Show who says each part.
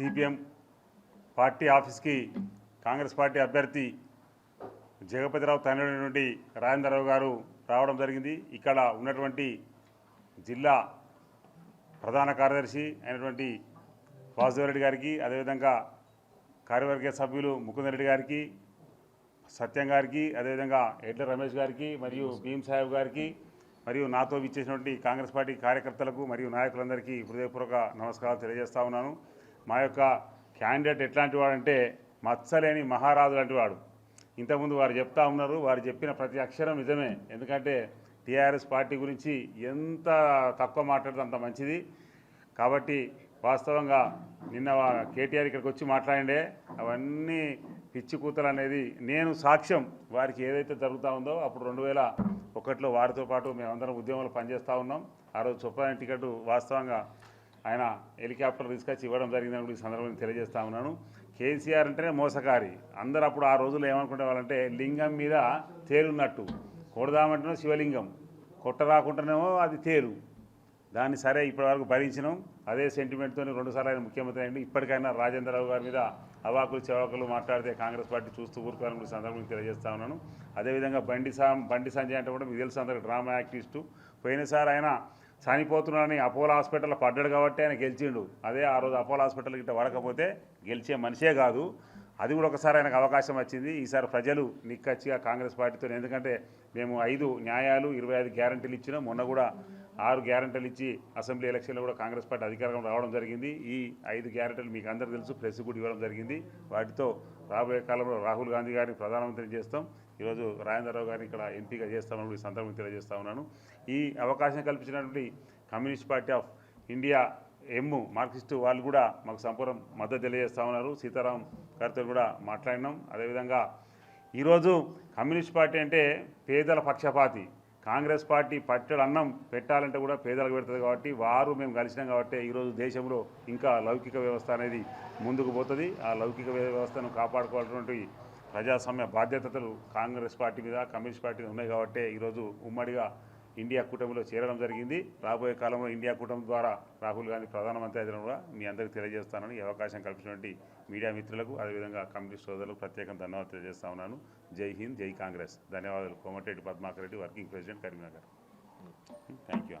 Speaker 1: CPM party ఆఫీస్కి Congress party అభ్యర్థి జగపతిరావు తండ్రి రాజేంద్రరావు గారు రావడం జరిగింది. ఇక్కడ ఉన్నటువంటి జిల్లా ప్రధాన కార్యదర్శి అయినటువంటి వాసుదేవరెడ్డి గారికి అదేవిధంగా కార్యవర్గ సభ్యులు ముకుందరెడ్డి గారికి సత్యం గారికి అదేవిధంగా ఎడ్ల రమేష్ గారికి మరియు భీమ్ సాహెబ్ గారికి మరియు నాతో విచ్చేసినటువంటి కాంగ్రెస్ పార్టీ కార్యకర్తలకు మరియు నాయకులందరికీ హృదయపూర్వక నమస్కారాలు తెలియజేస్తా ఉన్నాను. మా యొక్క క్యాండిడేట్ ఎట్లాంటి వాడంటే మత్సలేని మహారాజు లాంటి వాడు. ఇంతకుముందు వారు చెప్తా ఉన్నారు వారు చెప్పిన ప్రతి అక్షరం నిజమే. ఎందుకంటే టీఆర్ఎస్ పార్టీ గురించి ఎంత తక్కువ మాట్లాడితే అంత మంచిది. కాబట్టి వాస్తవంగా నిన్న కేటీఆర్ ఇక్కడికి వచ్చి మాట్లాడిండే అవన్నీ పిచ్చి కూతలు అనేది నేను సాక్ష్యం. వారికి ఏదైతే జరుగుతూ ఉందో అప్పుడు రెండు వేల ఒకటిలో వారితో పాటు మేమందరం ఉద్యమంలో పనిచేస్తూ ఉన్నాం. ఆ రోజు చొప్పున టికెట్ వాస్తవంగా ఆయన హెలికాప్టర్ తీసుకొచ్చి ఇవ్వడం జరిగిందని కూడా ఈ సందర్భంగా తెలియజేస్తా ఉన్నాను. కేసీఆర్ అంటేనే మోసకారి. అందరూ అప్పుడు ఆ రోజుల్లో ఏమనుకునే వాళ్ళంటే లింగం మీద తేలున్నట్టు. కొడదామంటేనే శివలింగం. కొట్ట రాకుండానేమో అది తేరు దాన్ని సరే ఇప్పటివరకు భరించినాం. అదే సెంటిమెంట్తో రెండుసార్లు ఆయన ముఖ్యమంత్రి అయ్యింది ఇప్పటికైనా రాజేంద్రరావు గారి మీద అవాకులు చెవాకులు మాట్లాడితే కాంగ్రెస్ పార్టీ చూస్తూ ఊరుకోవాలని కూడా సందర్భంగా తెలియజేస్తా ఉన్నాను. అదేవిధంగా బండి సా బండి సంజయ్ అంటే కూడా మీకు తెలుసు అందరికి డ్రామా యాక్టివిస్టు. పోయినసారి ఆయన చనిపోతున్నాడని అపోలో హాస్పిటల్లో పడ్డాడు కాబట్టి ఆయన గెలిచిండు. అదే ఆ రోజు అపోలో హాస్పిటల్ గిట్ట పడకపోతే గెలిచే మనిషే కాదు. అది కూడా ఒకసారి ఆయనకు అవకాశం వచ్చింది. ఈసారి ప్రజలు నిక్కచ్చిగా కాంగ్రెస్ పార్టీతో ఎందుకంటే మేము ఐదు న్యాయాలు ఇరవై ఐదు గ్యారంటీలు ఇచ్చినాం. మొన్న కూడా ఆరు గ్యారంటీలు ఇచ్చి అసెంబ్లీ ఎలక్షన్లో కూడా కాంగ్రెస్ పార్టీ అధికారంలో రావడం జరిగింది. ఈ ఐదు గ్యారంటీలు మీకు అందరికీ తెలుసు ప్రెస్ కూడా ఇవ్వడం జరిగింది. వాటితో రాబోయే కాలంలో రాహుల్ గాంధీ గారిని ప్రధానమంత్రి చేస్తాం. ఈరోజు రాజేంద్రరావు గారిని ఇక్కడ ఎంపీగా చేస్తామని ఈ సందర్భంగా తెలియజేస్తా ఉన్నాను. ఈ అవకాశం కల్పించినటువంటి communist party of India M Marxist వాళ్ళు కూడా మాకు సంపూర్ణ మద్దతు తెలియజేస్తా ఉన్నారు. సీతారాం గారితో కూడా మాట్లాడినాం. అదేవిధంగా ఈరోజు కమ్యూనిస్ట్ పార్టీ అంటే పేదల పక్షపాతి. కాంగ్రెస్ పార్టీ పట్టెడు అన్నం పెట్టాలంటే కూడా పేదలకు పెడుతుంది కాబట్టి వారు మేము కలిసినాం కాబట్టి ఈరోజు దేశంలో ఇంకా లౌకిక వ్యవస్థ అనేది ముందుకు పోతుంది. ఆ లౌకిక వ్యవస్థను కాపాడుకోవాల్సినటువంటి ప్రజాస్వామ్య బాధ్యతలు కాంగ్రెస్ పార్టీ మీద కమ్యూనిస్ట్ పార్టీ మీద ఉన్నాయి కాబట్టి ఈరోజు ఉమ్మడిగా ఇండియా కూటమిలో చేరడం జరిగింది. రాబోయే కాలంలో ఇండియా కూటమి ద్వారా రాహుల్ గాంధీ ప్రధానమంత్రి అయితే కూడా మీ అందరికీ తెలియజేస్తానని ఈ అవకాశం కల్పించినటువంటి మీడియా మిత్రులకు అదేవిధంగా కమ్యూనిస్ట్ సోదరులకు ప్రత్యేకంగా ధన్యవాదాలు తెలియజేస్తా ఉన్నాను. జై హింద్ జై కాంగ్రెస్. ధన్యవాదాలు. Komatireddy Padmakar Reddy working president Karimnagar. Thank you